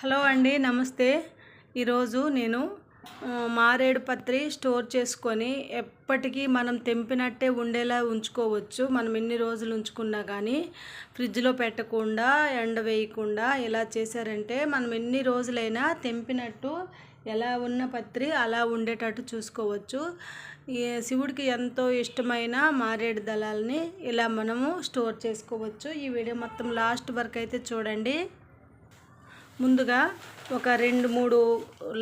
Hello అండి నమస్తే. ఈరోజు నేను మారేడు పత్రి స్టోర్ చేసుకొని ఎప్పటికీ మనం తెంపినట్టే ఉండేలా ఉంచుకోవచ్చు. మనం ఎన్ని రోజులు ఉంచుకున్నా కానీ ఫ్రిడ్జ్లో పెట్టకుండా ఎండ వేయకుండా ఎలా చేశారంటే మనం ఎన్ని రోజులైనా తెంపినట్టు ఎలా ఉన్న పత్రి అలా ఉండేటట్టు చూసుకోవచ్చు. ఈ శివుడికి ఎంతో ఇష్టమైన మారేడు దళాలని ఇలా మనము స్టోర్ చేసుకోవచ్చు. ఈ వీడియో మొత్తం లాస్ట్ వరకు అయితే చూడండి. ముందుగా ఒక రెండు మూడు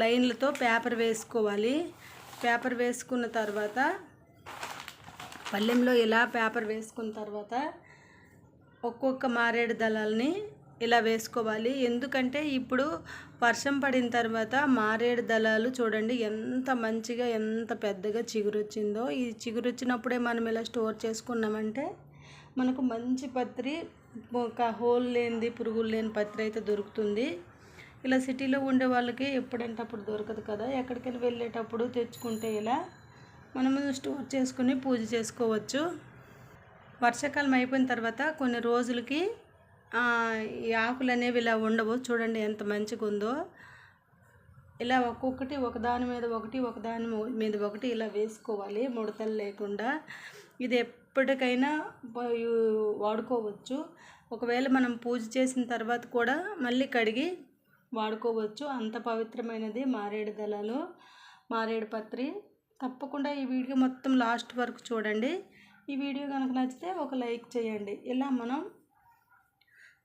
లైన్లతో పేపర్ వేసుకోవాలి. పేపర్ వేసుకున్న తర్వాత పళ్ళెంలో ఇలా పేపర్ వేసుకున్న తర్వాత ఒక్కొక్క మారేడు దళాలని ఇలా వేసుకోవాలి. ఎందుకంటే ఇప్పుడు వర్షం పడిన తర్వాత మారేడు దళాలు చూడండి ఎంత మంచిగా ఎంత పెద్దగా చిగురొచ్చిందో. ఈ చిగురు వచ్చినప్పుడే మనం ఇలా స్టోర్ చేసుకున్నామంటే మనకు మంచి పత్రి ఒక హోల్ లేనిది పురుగులు లేని పత్రి అయితే దొరుకుతుంది. ఇలా సిటీలో ఉండే వాళ్ళకి ఎప్పుడంటే అప్పుడు దొరకదు కదా. ఎక్కడికైనా వెళ్ళేటప్పుడు తెచ్చుకుంటే ఇలా మనము స్టోర్ చేసుకుని పూజ చేసుకోవచ్చు. వర్షాకాలం అయిపోయిన తర్వాత కొన్ని రోజులకి ఈ ఆకులు అనేవి ఇలా ఉండవు. చూడండి ఎంత మంచిగా ఉందో. ఇలా ఒక్కొక్కటి ఒకదాని మీద ఒకటి ఒకదాని మీద ఒకటి ఇలా వేసుకోవాలి. ముడతలు లేకుండా. ఇది ఎప్పటికైనా వాడుకోవచ్చు. ఒకవేళ మనం పూజ చేసిన తర్వాత కూడా మళ్ళీ కడిగి వాడుకోవచ్చు. అంత పవిత్రమైనది మారేడు దళాలు మారేడు పత్రి. తప్పకుండా ఈ వీడియో మొత్తం లాస్ట్ వరకు చూడండి. ఈ వీడియో కనుక నచ్చితే ఒక లైక్ చేయండి. ఇలా మనం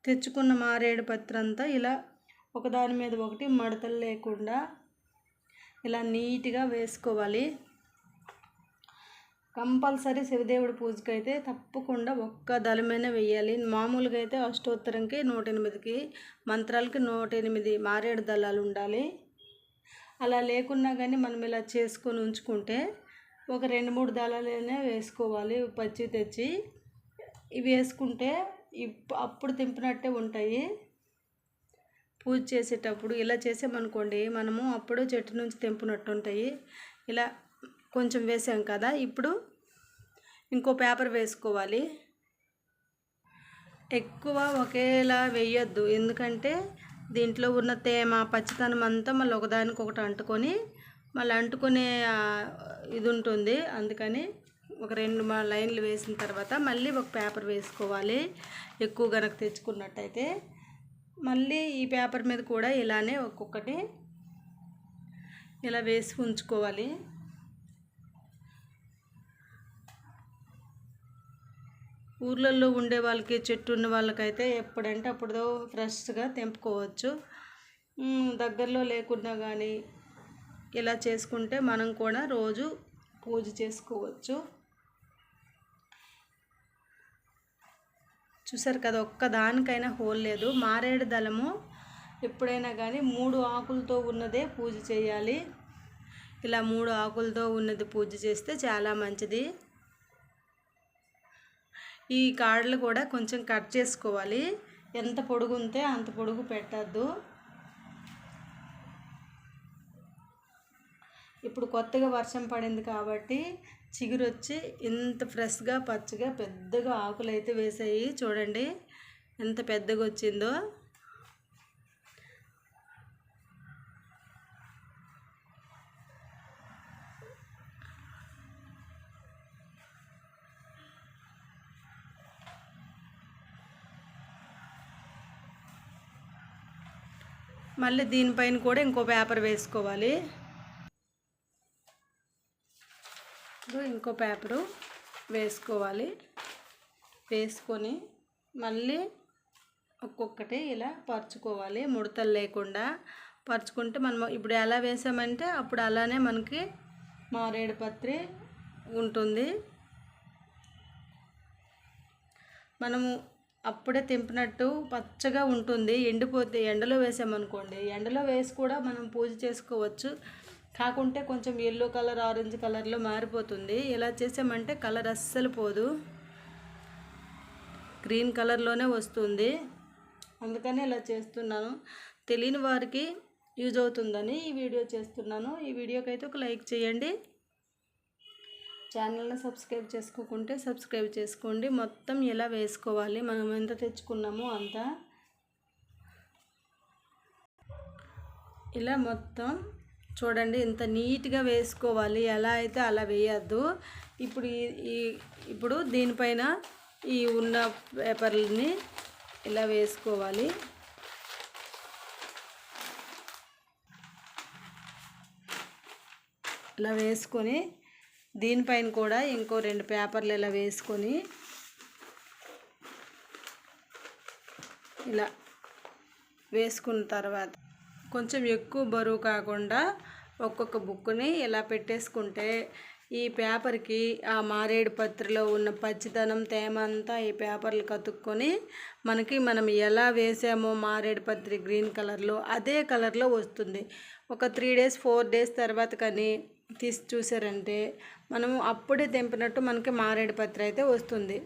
తెచ్చుకున్న మారేడు పత్రి అంతా ఇలా ఒకదాని మీద ఒకటి మడతలు లేకుండా ఇలా నీట్గా వేసుకోవాలి. కంపల్సరీ శివదేవుడి పూజకి అయితే తప్పకుండా ఒక్క దళమైన వేయాలి మామూలుగా అయితే అష్టోత్తరంకి నూట ఎనిమిదికి మంత్రాలకి నూట ఎనిమిది మారేడు దళాలు ఉండాలి. అలా లేకున్నా కానీ మనం ఇలా చేసుకొని ఉంచుకుంటే ఒక రెండు మూడు దళాలనే వేసుకోవాలి పచ్చి తెచ్చి. ఇవి వేసుకుంటే ఇప్ అప్పుడు తెంపినట్టే ఉంటాయి. పూజ చేసేటప్పుడు ఇలా చేసామనుకోండి మనము అప్పుడు చెట్టు నుంచి తెంపునట్టు ఉంటాయి ఇలా కొంచెం వేసాం కదా ఇప్పుడు ఇంకో పేపర్ వేసుకోవాలి. ఎక్కువ ఒకేలా వేయొద్దు ఎందుకంటే దీంట్లో ఉన్న తేమ పచ్చితనం అంతా మళ్ళీ ఒకదానికి ఒకటి అంటుకొని మళ్ళీ అంటుకునే ఇది ఉంటుంది. అందుకని ఒక రెండు మా లైన్లు వేసిన తర్వాత మళ్ళీ ఒక పేపర్ వేసుకోవాలి. ఎక్కువ గనక తెచ్చుకున్నట్టయితే మళ్ళీ ఈ పేపర్ మీద కూడా ఇలానే ఒక్కొక్కటి ఇలా వేసి ఉంచుకోవాలి. ఊర్లలో ఉండే వాళ్ళకి చెట్టు ఉన్న వాళ్ళకైతే ఎప్పుడంటే అప్పుడుదో ఫ్రెష్గా తెంపుకోవచ్చు. దగ్గరలో లేకున్నా కానీ ఇలా చేసుకుంటే మనం కూడా రోజు పూజ చేసుకోవచ్చు. చూసారు కదా ఒక్క దానికైనా హోల్ లేదు. మారేడు దళము ఎప్పుడైనా కానీ మూడు ఆకులతో ఉన్నదే పూజ చేయాలి. ఇలా మూడు ఆకులతో ఉన్నది పూజ చేస్తే చాలా మంచిది. ఈ కాడలు కూడా కొంచెం కట్ చేసుకోవాలి. ఎంత పొడుగు ఉంటే అంత పొడుగు పెట్టద్దు. ఇప్పుడు కొత్తగా వర్షం పడింది కాబట్టి చిగురు వచ్చి ఇంత ఫ్రెష్గా పచ్చగా పెద్దగా ఆకులు అయితే వేసాయి. చూడండి ఎంత పెద్దగా వచ్చిందో మళ్ళీ దీనిపైన కూడా ఇంకో పేపర్ వేసుకోవాలి. ఇప్పుడు ఇంకో పేపరు వేసుకోవాలి. వేసుకొని మళ్ళీ ఒక్కొక్కటి ఇలా పరుచుకోవాలి ముడతలు లేకుండా. పరుచుకుంటే మనం ఇప్పుడు ఎలా వేసామంటే అప్పుడు అలానే మనకి మారేడు పత్రి ఉంటుంది. మనము అప్పుడే తెంపినట్టు పచ్చగా ఉంటుంది. ఎండిపోతే ఎండలో వేసామనుకోండి. ఎండలో వేసి కూడా మనం పూజ చేసుకోవచ్చు. కాకుంటే కొంచెం ఎల్లో కలర్ ఆరెంజ్ కలర్లో మారిపోతుంది. ఇలా చేసామంటే కలర్ అస్సలు పోదు. గ్రీన్ కలర్లోనే వస్తుంది. అందుకనే ఇలా చేస్తున్నాను. తెలియని వారికి యూజ్ అవుతుందని ఈ వీడియో చేస్తున్నాను. ఈ వీడియోకి అయితే ఒక లైక్ చేయండి. ఛానల్ని సబ్స్క్రైబ్ చేసుకోకుంటే సబ్స్క్రైబ్ చేసుకోండి. మొత్తం ఎలా వేసుకోవాలి? మనం ఎంత తెచ్చుకున్నామో అంత. ఇలా మొత్తం చూడండి ఇంత నీట్గా వేసుకోవాలి. ఎలా అయితే అలా వేయద్దు. ఇప్పుడు ఈ- ఈ ఇప్పుడు దీనిపైన ఈ ఉన్న పేపర్లని ఇలా వేసుకోవాలి. ఇలా వేసుకొని దీనిపైన కూడా ఇంకో రెండు పేపర్లు ఇలా వేసుకొని ఇలా వేసుకున్న తర్వాత కొంచెం ఎక్కువ బరువు కాకుండా ఒక్కొక్క బుక్ని ఇలా పెట్టేసుకుంటే ఈ పేపర్కి ఆ మారేడు పత్రిలో ఉన్న పచ్చిదనం తేమ అంతా ఈ పేపర్లు కతుక్కొని మనకి మనం ఎలా వేసామో మారేడు పత్రి గ్రీన్ కలర్లో అదే కలర్లో వస్తుంది. ఒక త్రీ డేస్ ఫోర్ డేస్ తర్వాత కానీ తీసి చూసారంటే మనము అప్పుడే తెంపినట్టు మనకి మారేడు పత్రి అయితే వస్తుంది.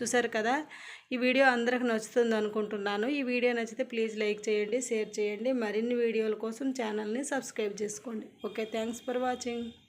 చూసారు కదా? ఈ వీడియో అందరికి నచ్చుతుంది అనుకుంటున్నాను. ఈ వీడియో నచ్చితే ప్లీజ్ లైక్ చేయండి షేర్ చేయండి. మరిన్ని వీడియోల కోసం ఛానల్ని సబ్స్క్రైబ్ చేసుకోండి. Okay thanks for watching.